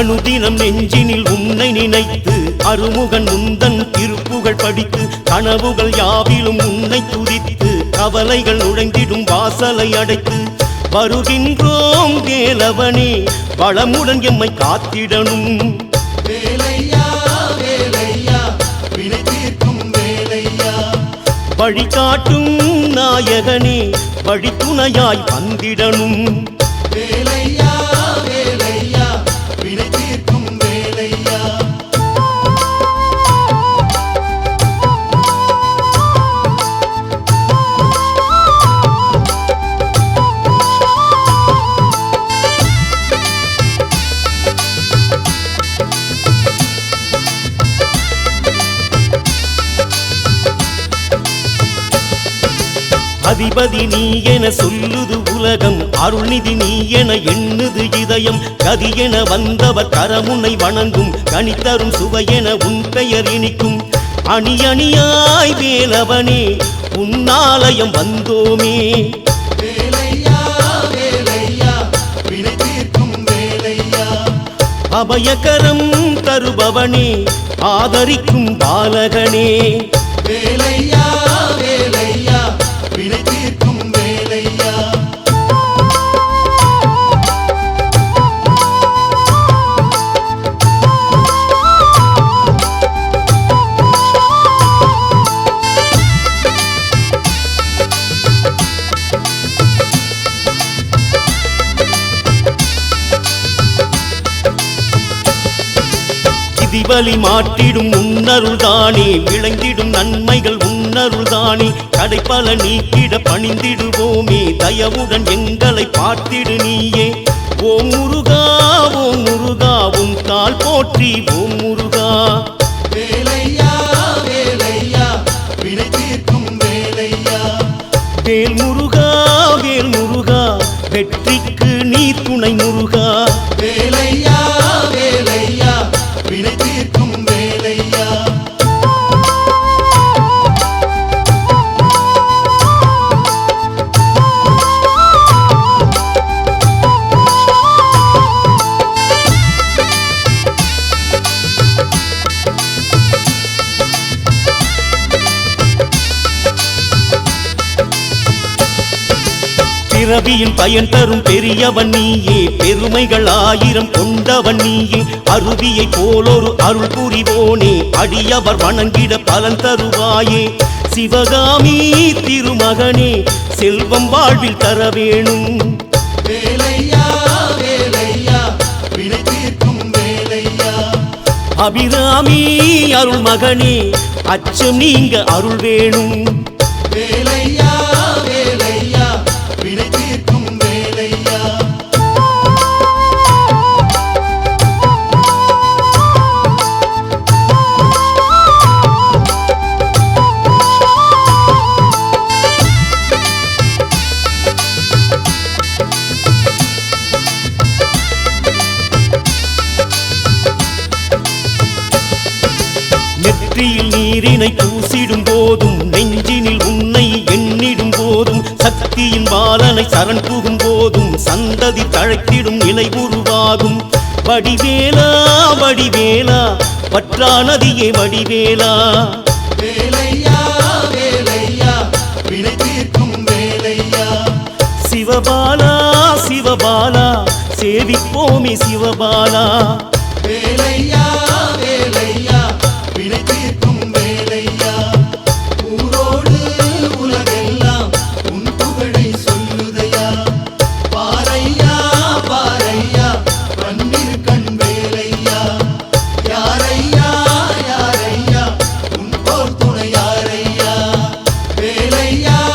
அனுதினம் நெஞ்சினில் உன்னை நினைத்து அருமுகன் முந்தன் திருப்புகழ் படித்து கனவுகள் யாவிலும் உன்னை துதித்து கவலைகள் நுழைந்திடும் வாசலை அடைத்து வருகின்றோம் வேலவனே வளமுடன் எம்மை காத்திடணும். வழிகாட்டும் நாயகனே வழித்துணையாய் வந்திடணும். வேலையா அதிபதி நீ என சொல்லுது உலகம் அருள்நிதி நீ என எண்ணுது இதயம். கதி என வந்தவர் கரமுனை வணங்கும் கனித்தரும் சுவையென உன் பெயர் இனிக்கும். அணி அணியாய் வேலவனே உன்னாலயம் வந்தோமே. அபயகரம் தருபவனே ஆதரிக்கும் பாலகனே. வேலையா விதிவலி மாற்றிடும் உன்னருள்தானே விளங்கிடும் நன்மைகள் உன்னருள்தானே கடைப்பல நீக்கிட பணிந்திடுவோமே. தயவுடன் எங்களை பார்த்திடு நீயே. ஓம் முருகா ஓம் முருகா உன் கால் போற்றி ஓம் முருகா. வேல் முருகா வேல் முருகா வெற்றிக்கு நீ துணை முருகா. பிறவியின் பயன் தரும் பெரியவன் நீயே. பெருமைகள் ஆயிரம் கொண்டவன் நீயே. அருவியை போலொரு அருள் புரிவோனே. அடியவர் வணங்கிட பலன் தருவாயே. சிவகாமி திருமகனே செல்வம் வாழ்வில் தர வேணும். அபிராமி அருள் மகனே அச்சம் நீங்க அருள் வேணும். வேலையா நீரினை பூசிடும் போதும் நெஞ்சினில் உன்னை எண்ணிடும் போதும் சக்தியின் பாலனை சரண் புகும் போதும் சந்ததி தழைத்திடும் நிலை உருவாகும். வடிவேலா வடிவேலா பற்றா நதியே வடிவேலா வினை சிவபாலா சிவபாலா சேவிப்போமே சிவபாலா. வேலையா ella.